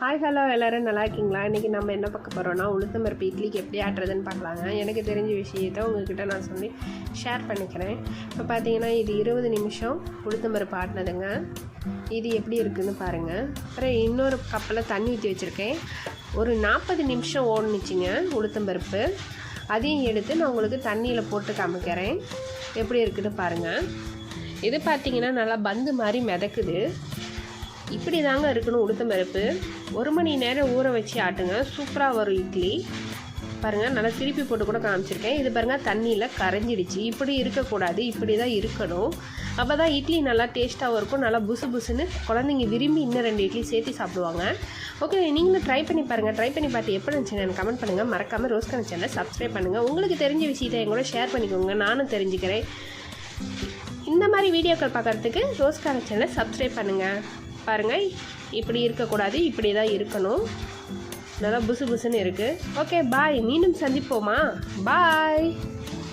Hi hello எல்லோரும் நல்லா இருக்கீங்களா? இன்றைக்கி நம்ம என்ன பார்க்க போகிறோம்னா உளுத்தம் பருப்பு இட்லிக்கு எப்படி ஆட்டுறதுன்னு பார்க்கலாங்க. எனக்கு தெரிஞ்ச விஷயத்தை உங்கள்கிட்ட நான் சொல்லி ஷேர் பண்ணிக்கிறேன். இப்போ பார்த்தீங்கன்னா இது இருபது நிமிஷம் உளுத்தம் பருப்பு ஆட்டினதுங்க. இது எப்படி இருக்குதுன்னு பாருங்கள் அப்புறம் இன்னொரு கப்பில் தண்ணி ஊற்றி வச்சுருக்கேன். ஒரு நாற்பது நிமிஷம் ஓடுனுச்சிங்க உளுத்தம் பருப்பு அதையும் எடுத்து நான் உங்களுக்கு தண்ணியில் போட்டு காமிக்கிறேன். எப்படி இருக்குதுன்னு பாருங்கள் இது பார்த்தீங்கன்னா நல்லா பந்து மாதிரி மிதக்குது. இப்படி தாங்க இருக்கணும் உளுத்தம் பருப்பு. ஒரு மணி நேரம் ஊற வச்சு ஆட்டுங்க. சூப்பராக வரும் இட்லி. பாருங்கள் நல்லா திருப்பி போட்டு கூட காமிச்சிருக்கேன். இது பாருங்கள் தண்ணியில் கரைஞ்சிடுச்சு. இப்படி இருக்கக்கூடாது. இப்படி தான் இருக்கணும். அப்போ தான் இட்லி நல்லா டேஸ்ட்டாகவும் இருக்கும். நல்லா புசு புசுன்னு குழந்தைங்க விரும்பி இன்னும் ரெண்டு இட்லி சேர்த்து சாப்பிடுவாங்க. ஓகே நீங்களும் ட்ரை பண்ணி பாருங்கள் ட்ரை பண்ணி பார்த்து எப்படி இருந்துச்சுன்னு எனக்கு கமெண்ட் பண்ணுங்கள் மறக்காமல் ரோஸ் கண் சேனலை சப்ஸ்கிரைப் பண்ணுங்கள் உங்களுக்கு தெரிஞ்ச விஷயத்தை என் கூட ஷேர் பண்ணிக்கோங்க. நானும் தெரிஞ்சுக்கிறேன். இந்த மாதிரி வீடியோக்கள் பார்க்குறதுக்கு ரோஸ்கார சேனலை சப்ஸ்கிரைப் பண்ணுங்கள் பாருங்கள் இப்படி இருக்கக்கூடாது இப்படி தான் இருக்கணும். நல்லா புசு புசுன்னு இருக்குது ஓகே பாய் மீண்டும் சந்திப்போமா? பாய்